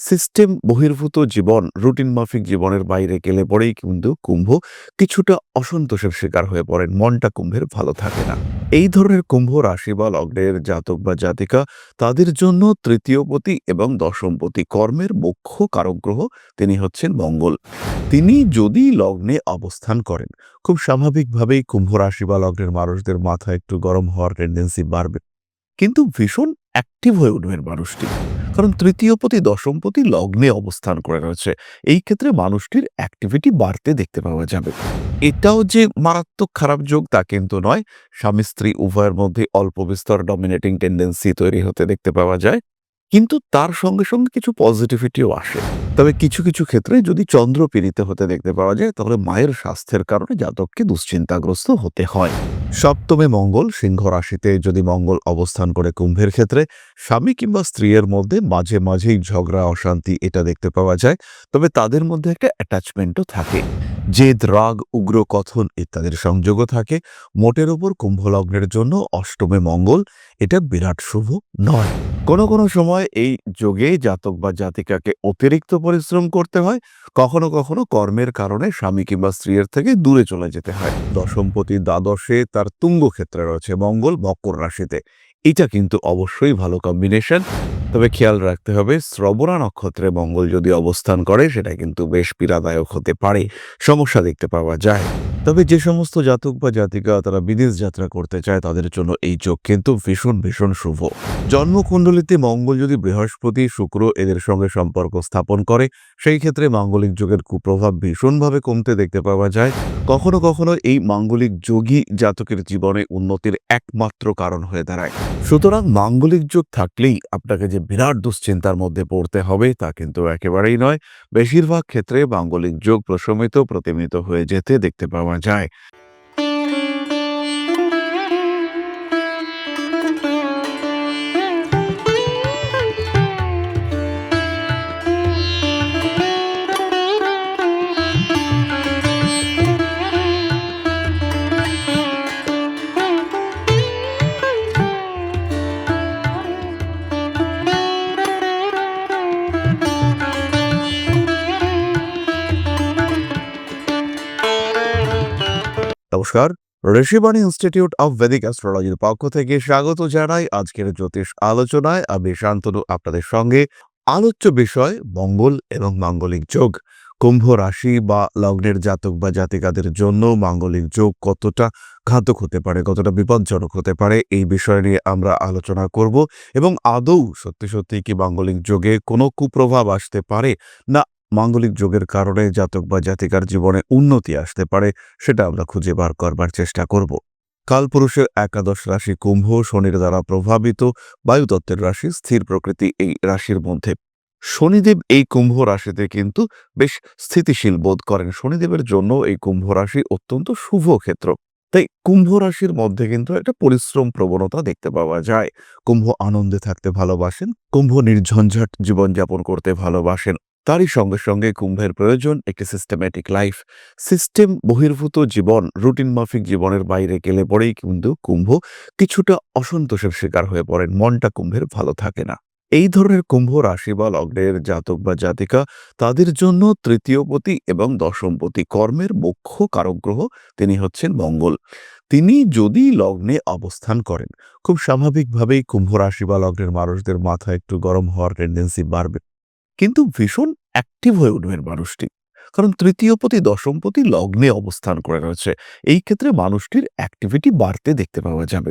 System বহির্ভূত জীবন, routine মাফিক জীবনের বাইরে গেলে পরেই কিন্তু কুম্ভ কিছুটা অসন্তোষের শিকার হয়ে পড়েন মনটা কুম্ভের ভালো থাকে না। এই ধরনের কুম্ভ রাশি বা লগ্নের জাতক বা জাতিকা তাদের জন্য তৃতীয়পতি এবং দশমপতি কর্মের মুখ্য কারক গ্রহ তিনি হচ্ছেন মঙ্গল। তিনি যদি লগ্নে অবস্থান করেন, খুব স্বাভাবিকভাবেই কুম্ভ রাশি বা লগ্নের মানুষদের মাথা একটু গরম হওয়ার টেন্ডেন্সি বাড়বে। কিন্তু ভীষণ অ্যাক্টিভ হয়ে উঠবেন মানুষটি। কারণ তৃতীয়পতি দশমপতি লগ্নে অবস্থান করে রয়েছে। এই ক্ষেত্রে মানুষটির অ্যাক্টিভিটি বাড়তে দেখতে পাওয়া যাবে। এটাও যে মারাত্মক খারাপ যোগ তা কিন্তু নয়। স্বামী, স্ত্রী উভয়ের মধ্যে অল্প বিস্তর ডমিনেটিং টেন্ডেন্সি তৈরি হতে দেখতে পাওয়া যায়। কিন্তু তার সঙ্গে সঙ্গে কিছু পজিটিভিটিও আসে। তবে কিছু কিছু ক্ষেত্রে যদি চন্দ্র পীড়িত হতে দেখতে পাওয়া যায়, তাহলে মায়ের স্বাস্থ্যের কারণে জাতককে দুশ্চিন্তাগ্রস্ত হতে হয়। সপ্তমে মঙ্গল সিংহ রাশিতে যদি মঙ্গল অবস্থান করে কুম্ভের ক্ষেত্রে, স্বামী কিংবা স্ত্রীর মধ্যে মাঝে মাঝেই ঝগড়া, অশান্তি এটা দেখতে পাওয়া যায়। তবে তাদের মধ্যে একটা অ্যাটাচমেন্টও থাকে। জেদ, রাগ, উগ্র কথন ইত্যাদির সংযোগও থাকে। মোটের ওপর কুম্ভলগ্নের জন্য অষ্টমে মঙ্গল এটা বিরাট শুভ নয়। কোনো কোনো সময় এই যোগে জাতক বা জাতিকাকে অতিরিক্ত পরিশ্রম করতে হয়, কখনো কখনো কর্মের কারণে স্বামী কিংবা স্ত্রীর থেকে দূরে চলে যেতে হয়। দশমপতি দ্বাদশে তার তুঙ্গ ক্ষেত্রে রয়েছে মঙ্গল, মকর রাশিতে। এটা কিন্তু অবশ্যই ভালো কম্বিনেশন তবে খেয়াল রাখতে হবে, শ্রবণা নক্ষত্রে মঙ্গল যদি অবস্থান করে, সেটা কিন্তু বেশ পীড়াদায়ক হতে পারে। সমস্যা দেখতে পাওয়া যায়। তবে যে সমস্ত জাতক বা জাতিকা তারা বিদেশ যাত্রা করতে চায় তাদের জন্য এই যোগ কিন্তু ভীষণ ভীষণ শুভ। জন্মকুণ্ডলিতে মঙ্গল যদি বৃহস্পতি, শুক্র এদের সঙ্গে সম্পর্ক স্থাপন করে, সেই ক্ষেত্রে মাঙ্গলিক যোগের কুপ্রভাব ভীষণভাবে কমতে দেখতে পাওয়া যায়। কখনো কখনো এই মাঙ্গলিক যোগই জাতকের জীবনে উন্নতির একমাত্র কারণ হয়ে দাঁড়ায়। সুতরাং মাঙ্গলিক যোগ থাকলেই আপনাকে যে বিরাট দুশ্চিন্তার মধ্যে পড়তে হবে তা কিন্তু একেবারেই নয়। বেশিরভাগ ক্ষেত্রে মাঙ্গলিক যোগ প্রশমিত প্রতিমিত হয়ে যেতে দেখতে পাওয়া যায় নমস্কার। ঋষিবাণী ইনস্টিটিউট অফ ভেদিক অ্যাস্ট্রোলজির পক্ষ থেকে স্বাগত জানাই আজকের জ্যোতিষ আলোচনায়। আমি শান্তনু, আপনাদের সঙ্গে আলোচ্য বিষয় মঙ্গল এবং মাঙ্গলিক যোগ। কুম্ভ রাশি বা লগ্নের জাতক বা জাতিকাদের জন্য মাঙ্গলিক যোগ কতটা ঘাতক হতে পারে, কতটা বিপজ্জনক হতে পারে, এই বিষয় নিয়ে আমরা আলোচনা করব। এবং আদৌ সত্যি সত্যি কি মাঙ্গলিক যোগে কোনো কুপ্রভাব আসতে পারে, না মাঙ্গলিক যোগের কারণে জাতক বা জাতিকার জীবনে উন্নতি আসতে পারে, সেটা আমরা খুঁজে বার করবার চেষ্টা করব। কালপুরুষের একাদশ রাশি কুম্ভ শনির দ্বারা প্রভাবিত, বায়ুতত্ত্বের রাশি স্থির প্রকৃতি এই রাশির মধ্যে। শনিদেব এই কুম্ভ রাশিতে কিন্তু বেশ স্থিতিশীল বোধ করেন। শনিদেবের জন্য এই কুম্ভ রাশি অত্যন্ত শুভ ক্ষেত্র। তাই কুম্ভ রাশির মধ্যে কিন্তু একটা পরিশ্রম প্রবণতা দেখতে পাওয়া যায়। কুম্ভ আনন্দে থাকতে ভালোবাসেন, কুম্ভ নির্ঝঞ্ঝাট জীবনযাপন করতে ভালোবাসেন। তারই সঙ্গে সঙ্গে কুম্ভের প্রয়োজন, একটি সিস্টেম্যাটিক লাইফ সিস্টেম বহির্ভূত জীবন রুটিন মাফিক জীবনের বাইরে গেলে পরেই কিন্তু কুম্ভ কিছুটা অসন্তোষের শিকার হয়ে পড়েন, মনটা কুম্ভের ভালো থাকে না। এই ধরনের কুম্ভ রাশি বা লগ্নের জাতক বা জাতিকা তাদের জন্য তৃতীয়পতি এবং দশমপতি কর্মের মুখ্য কারক গ্রহ তিনি হচ্ছেন মঙ্গল। তিনি যদি লগ্নে অবস্থান করেন, খুব স্বাভাবিকভাবেই কুম্ভ রাশি বা লগ্নের মানুষদের মাথা একটু গরম হওয়ার টেন্ডেন্সি বাড়বে। কিন্তু ভীষণ অ্যাক্টিভ হয়ে উঠবেন মানুষটি। কারণ তৃতীয়পতি দশমপতি লগ্নে অবস্থান করে রয়েছে। এই ক্ষেত্রে মানুষটির অ্যাক্টিভিটি বাড়তে দেখতে পাওয়া যাবে।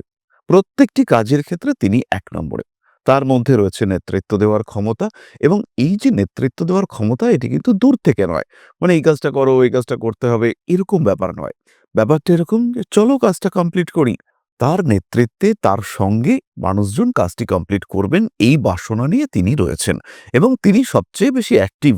প্রত্যেকটি কাজের ক্ষেত্রে তিনি এক নম্বরে। তার মধ্যে রয়েছে নেতৃত্ব দেওয়ার ক্ষমতা এবং এই যে নেতৃত্ব দেওয়ার ক্ষমতা, এটি কিন্তু দূর থেকে নয়। মানে এই কাজটা করো, এই কাজটা করতে হবে, এরকম ব্যাপার নয়। ব্যাপারটা এরকম যে, চলো কাজটা কমপ্লিট করি। তার নেতৃত্বে তার সঙ্গে মানুষজন কাজটি কমপ্লিট করবেন এই বাসনা নিয়ে তিনি রয়েছেন এবং তিনি সবচেয়ে বেশি অ্যাক্টিভ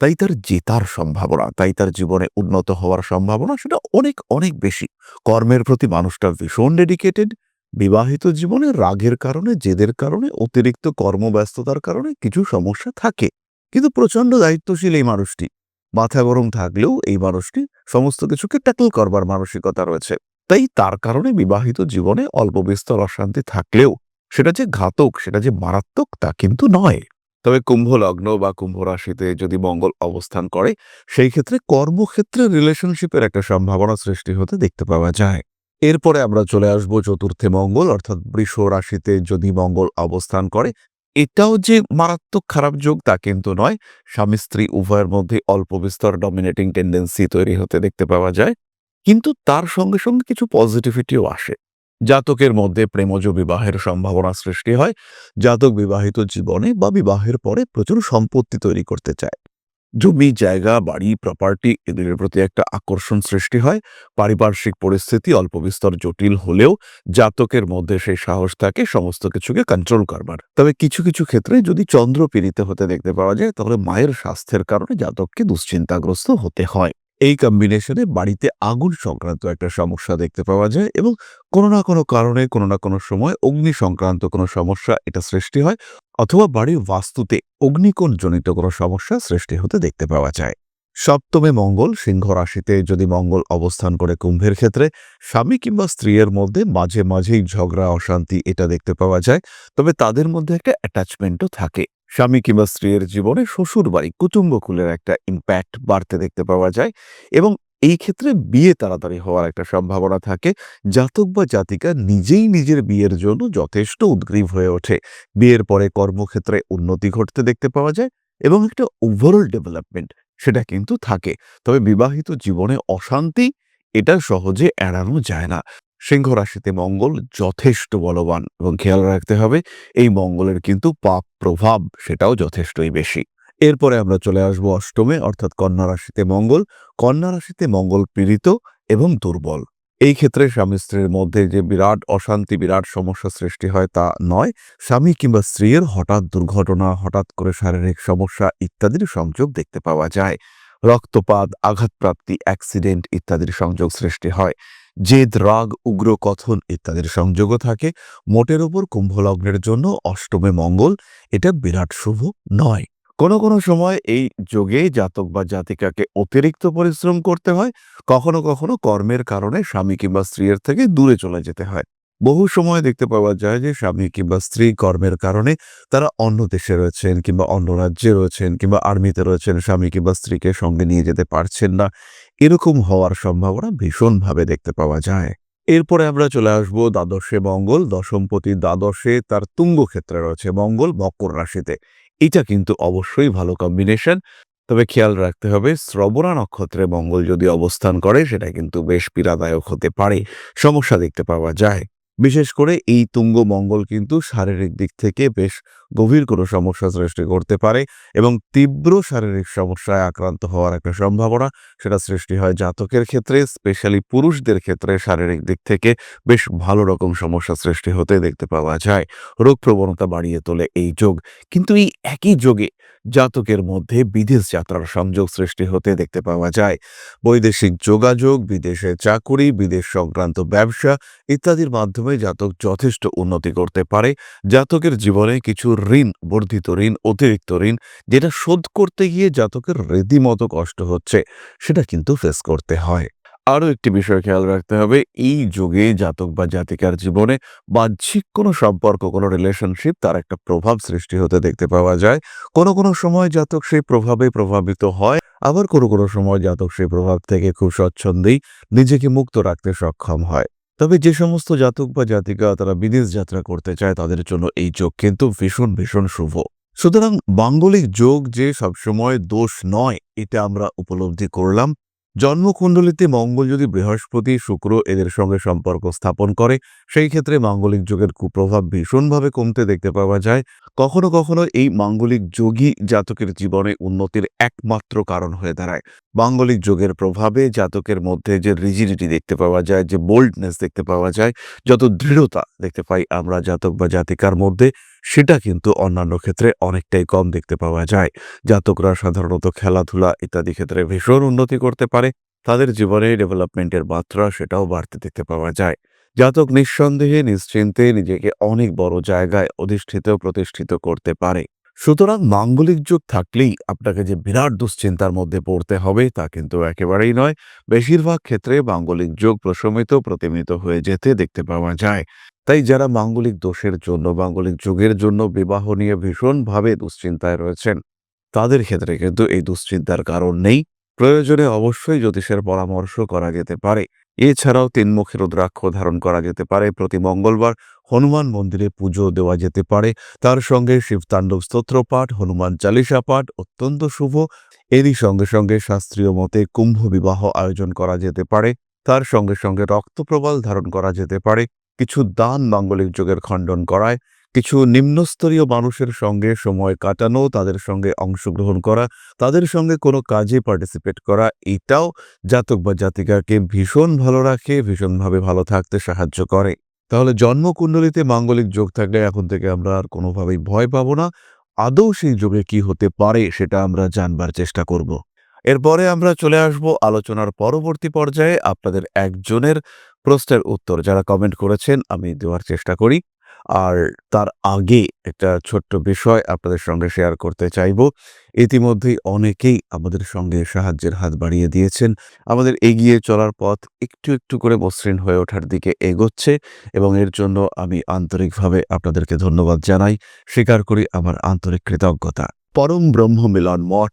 তাই তার জেতার সম্ভাবনা, তাই তার জীবনে উন্নত হওয়ার সম্ভাবনা সেটা অনেক অনেক বেশি। কর্মের প্রতি মানুষটা ভীষণ ডেডিকেটেড বিবাহিত জীবনে রাগের কারণে, জেদের কারণে, অতিরিক্ত কর্মব্যস্ততার কারণে কিছু সমস্যা থাকে। কিন্তু প্রচণ্ড দায়িত্বশীল এই মানুষটি। মাথা গরম থাকলেও এই মানুষটি সমস্ত কিছুকে ট্যাকল করবার মানসিকতা রয়েছে। তাই তার কারণে বিবাহিত জীবনে অল্প বিস্তর অশান্তি থাকলেও সেটা যে ঘাতক, সেটা যে মারাত্মক তা কিন্তু নয়। তবে কুম্ভ লগ্ন বা কুম্ভ রাশিতে যদি মঙ্গল অবস্থান করে, সেই ক্ষেত্রে কর্মক্ষেত্রে রিলেশনশিপের একটা সম্ভাবনা সৃষ্টি হতে দেখতে পাওয়া যায়। এরপরে আমরা চলে আসব চতুর্থে মঙ্গল, অর্থাৎ বৃষ রাশিতে যদি মঙ্গল অবস্থান করে, এটাও যে মারাত্মক খারাপ যোগ তা কিন্তু নয়। স্বামী স্ত্রী উভয়ের মধ্যে অল্প বিস্তর ডমিনেটিং টেন্ডেন্সি তৈরি হতে দেখতে পাওয়া যায়। কিন্তু তার সঙ্গে সঙ্গে কিছু পজিটিভিটিও আসে। জাতকের মধ্যে প্রেমজ বিবাহের সম্ভাবনা সৃষ্টি হয়। জাতক বিবাহিত জীবনে বা বিবাহের পরে প্রচুর সম্পত্তি তৈরি করতে চায়। জমি, জায়গা, বাড়ি প্রপার্টি এদের প্রতি একটা আকর্ষণ সৃষ্টি হয়। পারিপার্শ্বিক পরিস্থিতি অল্প বিস্তর জটিল হলেও জাতকের মধ্যে সেই সাহস থাকে সমস্ত কিছুকে কন্ট্রোল করবার। তবে কিছু কিছু ক্ষেত্রে যদি চন্দ্র পীড়িত হতে দেখতে পাওয়া যায়, তাহলে মায়ের স্বাস্থ্যের কারণে জাতককে দুশ্চিন্তাগ্রস্ত হতে হয়। এই কম্বিনেশনে বাড়িতে আগুন সংক্রান্ত একটা সমস্যা দেখতে পাওয়া যায় এবং কোনো না কোনো কারণে, কোনো না কোনো সময় অগ্নি সংক্রান্ত কোনো সমস্যা এটা সৃষ্টি হয় অথবা বাড়ির বাস্তুতে অগ্নিকোণ জনিত কোনো সমস্যা সৃষ্টি হতে দেখতে পাওয়া যায়। সপ্তমে মঙ্গল, সিংহ রাশিতে যদি মঙ্গল অবস্থান করে কুম্ভের ক্ষেত্রে, স্বামী কিংবা স্ত্রীর মধ্যে মাঝে মাঝেই ঝগড়া, অশান্তি এটা দেখতে পাওয়া যায়, তবে তাদের মধ্যে একটা অ্যাটাচমেন্টও থাকে। স্বামী কিংবা স্ত্রীর জীবনে শ্বশুর বাড়ি কুটুম্বকুলের একটা ইম্প্যাক্ট বাড়তে দেখতে পাওয়া যায় এবং এই ক্ষেত্রে বিয়ে তাড়াতাড়ি হওয়ার একটা সম্ভাবনা থাকে। জাতক বা জাতিকা নিজেই নিজের বিয়ের জন্য যথেষ্ট উদ্গ্রীব হয়ে ওঠে। বিয়ের পরে কর্মক্ষেত্রে উন্নতি ঘটতে দেখতে পাওয়া যায় এবং একটা ওভারঅল ডেভেলপমেন্ট সেটা কিন্তু থাকে। তবে বিবাহিত জীবনে অশান্তি এটা সহজে এড়ানো যায় না। সিংহ রাশিতে মঙ্গল যথেষ্ট বলবান এবং খেয়াল রাখতে হবে, এই মঙ্গলের কিন্তু পাপ প্রভাব সেটাও যথেষ্টই বেশি। এরপরে আমরা চলে আসব অষ্টমে, অর্থাৎ কন্যা রাশিতে মঙ্গল। কন্যা রাশিতে মঙ্গল পীড়িত এবং দুর্বল। এই ক্ষেত্রে স্বামী স্ত্রীর মধ্যে যে বিরাট অশান্তি, বিরাট সমস্যা সৃষ্টি হয় তা নয়। স্বামী কিংবা স্ত্রীর হঠাৎ দুর্ঘটনা, হঠাৎ করে শারীরিক সমস্যা ইত্যাদির সংযোগ দেখতে পাওয়া যায়। রক্তপাত, আঘাতপ্রাপ্তি, অ্যাক্সিডেন্ট ইত্যাদির সংযোগ সৃষ্টি হয়। জেদ, রাগ, উগ্র কথন ইত্যাদির সংযোগও থাকে। মোটের ওপর কুম্ভলগ্নের জন্য অষ্টমে মঙ্গল এটা বিরাট শুভ নয়। কোনো কোনো সময় এই যোগে জাতক বা জাতিকাকে অতিরিক্ত পরিশ্রম করতে হয়। কখনো কখনো কর্মের কারণে স্বামী কিংবা স্ত্রীর থেকে দূরে চলে যেতে হয়। বহু সময় দেখতে পাওয়া যায় যে স্বামী কিংবা স্ত্রী কর্মের কারণে তারা অন্য দেশে রয়েছেন কিংবা অন্য রাজ্যে রয়েছেন কিংবা আর্মিতে রয়েছেন। স্বামী কিংবা স্ত্রীকে সঙ্গে নিয়ে যেতে পারছেন না। এরকম হওয়ার সম্ভাবনা ভীষণভাবে দেখতে পাওয়া যায়। এরপরে আমরা চলে আসব দ্বাদশে মঙ্গল, দশমপতি দ্বাদশে তার তুঙ্গ ক্ষেত্রে রয়েছে মঙ্গল, মকর রাশিতে। এটা কিন্তু অবশ্যই ভালো কম্বিনেশন তবে খেয়াল রাখতে হবে, শ্রবণা নক্ষত্রে মঙ্গল যদি অবস্থান করে, সেটা কিন্তু বেশ পীড়াদায়ক হতে পারে। সমস্যা দেখতে পাওয়া যায়। বিশেষ করে এই তুঙ্গ মঙ্গল কিন্তু শারীরিক দিক থেকে বেশ গভীর কোনো সমস্যা সৃষ্টি করতে পারে এবং তীব্র শারীরিক সমস্যায় আক্রান্ত হওয়ার একটা সম্ভাবনা সেটা সৃষ্টি হয় জাতকের ক্ষেত্রে স্পেশালি পুরুষদের ক্ষেত্রে শারীরিক দিক থেকে বেশ ভালো রকম সমস্যা সৃষ্টি হতে দেখতে পাওয়া যায়। রোগ প্রবণতা বাড়িয়ে তোলে এই যোগ। কিন্তু এই একই যোগে জাতকের মধ্যে বিদেশ যাত্রার সংযোগ সৃষ্টি হতে দেখতে পাওয়া যায়। বৈদেশিক যোগাযোগ, বিদেশে চাকুরি, বিদেশ সংক্রান্ত ব্যবসা ইত্যাদির মাধ্যমে জাতক যথেষ্ট উন্নতি করতে পারে। জাতকের জীবনে কিছু ঋণ, বর্ধিত ঋণ, অতিরিক্ত ঋণ, যেটা শোধ করতে গিয়ে জাতকের রীতিমতো কষ্ট হচ্ছে, সেটা কিন্তু ফেস করতে হয়। আরও একটি বিষয় খেয়াল রাখতে হবে। এই যুগে জাতক বা জাতিকার জীবনে বাহ্যিক কোনো সম্পর্ক, কোনো রিলেশনশিপ তার একটা প্রভাব সৃষ্টি হতে দেখতে পাওয়া যায়। কোনো কোনো সময় জাতক সেই প্রভাবে প্রভাবিত হয়, আবার কোনো কোনো সময় জাতক সেই প্রভাব থেকে খুব স্বচ্ছন্দেই নিজেকে মুক্ত রাখতে সক্ষম হয়। তবে যে সমস্ত জাতক বা জাতিকা তারা বিদেশ যাত্রা করতে চায় তাদের জন্য এই যোগ কিন্তু ভীষণ ভীষণ শুভ। সুতরাং মাঙ্গলিক যোগ যে সবসময় দোষ নয়, এটা আমরা উপলব্ধি করলাম। জন্মকুণ্ডলিতে মঙ্গল যদি বৃহস্পতি, শুক্র এদের সঙ্গে সম্পর্ক স্থাপন করে, সেই ক্ষেত্রে মাঙ্গলিক যোগের কুপ্রভাব ভীষণভাবে কমতে দেখতে পাওয়া যায়। কখনো কখনো এই মাঙ্গলিক যোগী জাতকের জীবনে উন্নতির একমাত্র কারণ হয়ে দাঁড়ায়। মাঙ্গলিক যোগের প্রভাবে জাতকের মধ্যে যে রিজিডিটি দেখতে পাওয়া যায়, যে বোল্ডনেস দেখতে পাওয়া যায়, যত দৃঢ়তা দেখতে পাই আমরা জাতক বা জাতিকার মধ্যে, সেটা কিন্তু অন্যান্য ক্ষেত্রে অনেকটাই কম দেখতে পাওয়া যায়। জাতকরা সাধারণত খেলাধুলা ইত্যাদি ক্ষেত্রে ভীষণ উন্নতি করতে পারে, তাদের জীবনে ডেভেলপমেন্টের মাত্রা সেটাও বাড়তে দেখতে পাওয়া যায়। জাতক নিঃসন্দেহে নিশ্চিন্তে নিজেকে অনেক বড় জায়গায় অধিষ্ঠিত, প্রতিষ্ঠিত করতে পারে। সুতরাং মাঙ্গলিক যোগ থাকলেই আপনাকে যে বিরাট দুশ্চিন্তার মধ্যে পড়তে হবে তা কিন্তু একেবারেই নয়। বেশিরভাগ ক্ষেত্রে মাঙ্গলিক যোগ প্রশমিত প্রতিমিত হয়ে যেতে দেখতে পাওয়া যায়। তাই যারা মাঙ্গলিক দোষের জন্য, মাঙ্গলিক যোগের জন্য বিবাহ নিয়ে ভীষণভাবে দুশ্চিন্তায় রয়েছেন, তাদের ক্ষেত্রে কিন্তু এই দুশ্চিন্তার কারণ নেই। প্রয়োজনে অবশ্যই জ্যোতিষের পরামর্শ করা যেতে পারে। এছাড়াও তিনমুখী রুদ্রাক্ষ ধারণ করা যেতে পারে। প্রতি মঙ্গলবার হনুমান মন্দিরে পুজো দেওয়া যেতে পারে। তার সঙ্গে শিবতাণ্ডব স্তোত্র পাঠ, হনুমান চালিসা পাঠ অত্যন্ত শুভ। এরই সঙ্গে সঙ্গে শাস্ত্রীয় মতে কুম্ভ বিবাহ আয়োজন করা যেতে পারে। তার সঙ্গে সঙ্গে রক্তপ্রবাল ধারণ করা যেতে পারে। কিছু দান মাঙ্গলিক যোগের খণ্ডন করায়। কিছু নিম্নস্তরীয় মানুষের সঙ্গে সময় কাটানো, তাদের সঙ্গে অংশগ্রহণ করা, তাদের সঙ্গে কোনো কাজে পার্টিসিপেট করা, এটাও জাতক বা জাতিকাকে ভীষণ ভালো রাখে, ভীষণভাবে ভালো থাকতে সাহায্য করে। তাহলে জন্মকুণ্ডলিতে মাঙ্গলিক যোগ থাকলে এখন থেকে আমরা আর কোনোভাবেই ভয় পাব না। আদৌ সেই যোগে কি হতে পারে সেটা আমরা জানবার চেষ্টা করব। এরপরে আমরা চলে আসব আলোচনার পরবর্তী পর্যায়ে। আপনাদের একজনের প্রশ্নের উত্তর, যারা কমেন্ট করেছেন, আমি দেওয়ার চেষ্টা করি। আর তার আগে একটা ছোট্ট বিষয় আপনাদের সঙ্গে শেয়ার করতে চাইব। ইতিমধ্যেই অনেকেই আমাদের সঙ্গে সাহায্যের হাত বাড়িয়ে দিয়েছেন। আমাদের এগিয়ে চলার পথ একটু একটু করে মসৃণ হয়ে ওঠার দিকে এগোচ্ছে এবং এর জন্য আমি আন্তরিকভাবে আপনাদেরকে ধন্যবাদ জানাই। স্বীকার করি আমার আন্তরিক কৃতজ্ঞতা। পরম ব্রহ্ম মিলন মঠ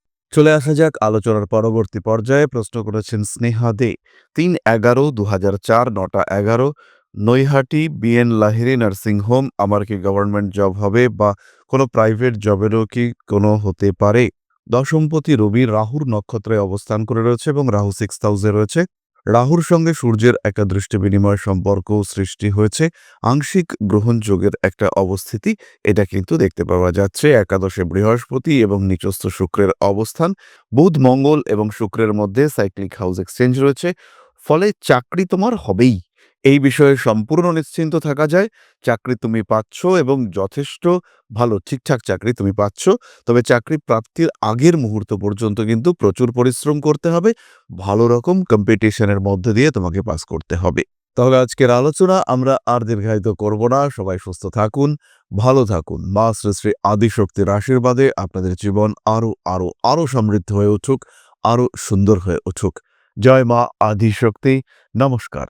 চলে আসা যাক আলোচনার পরবর্তী পর্যায়ে প্রশ্ন করেছেন স্নেহা দে। তিন এগারো দু হাজার চার, নটা এগারো। Naihati, B N Lahiri nursing home, আমার কি গভর্নমেন্ট জব হবে বা কোনো প্রাইভেট জবেরও কি কোনো হতে পারে? দশমপতি রবি রাহুর নক্ষত্রে অবস্থান করে রয়েছে এবং রাহু সিক্স হাউসে রয়েছে। রাহুর সঙ্গে সূর্যের একটা দৃষ্টি বিনিময় সম্পর্ক সৃষ্টি হয়েছে। আংশিক গ্রহণযোগের একটা অবস্থিতি, এটা কিন্তু দেখতে পাওয়া যাচ্ছে। একাদশে বৃহস্পতি এবং নিচস্থ শুক্রের অবস্থান, বুধ, মঙ্গল এবং শুক্রের মধ্যে সাইক্লিক হাউস এক্সচেঞ্জ রয়েছে। ফলে চাকরি তোমার হবেই। এই বিষয়ে সম্পূর্ণ নিশ্চিন্ত থাকা যায়। চাকরি তুমি পাচ্ছ এবং যথেষ্ট ভালো ঠিকঠাক চাকরি তুমি পাচ্ছ। তবে চাকরি প্রাপ্তির আগের মুহূর্ত পর্যন্ত কিন্তু প্রচুর পরিশ্রম করতে হবে। ভালো রকম কম্পিটিশনের মধ্যে দিয়ে তোমাকে পাস করতে হবে। তাহলে আজকের আলোচনা আমরা আর দীর্ঘায়িত করব না। সবাই সুস্থ থাকুন, ভালো থাকুন। মা শ্রী শ্রী আদিশক্তির আশীর্বাদে আপনাদের জীবন আরও আরও আরও সমৃদ্ধ হয়ে উঠুক, আরও সুন্দর হয়ে উঠুক। জয় মা আদিশক্তি। নমস্কার।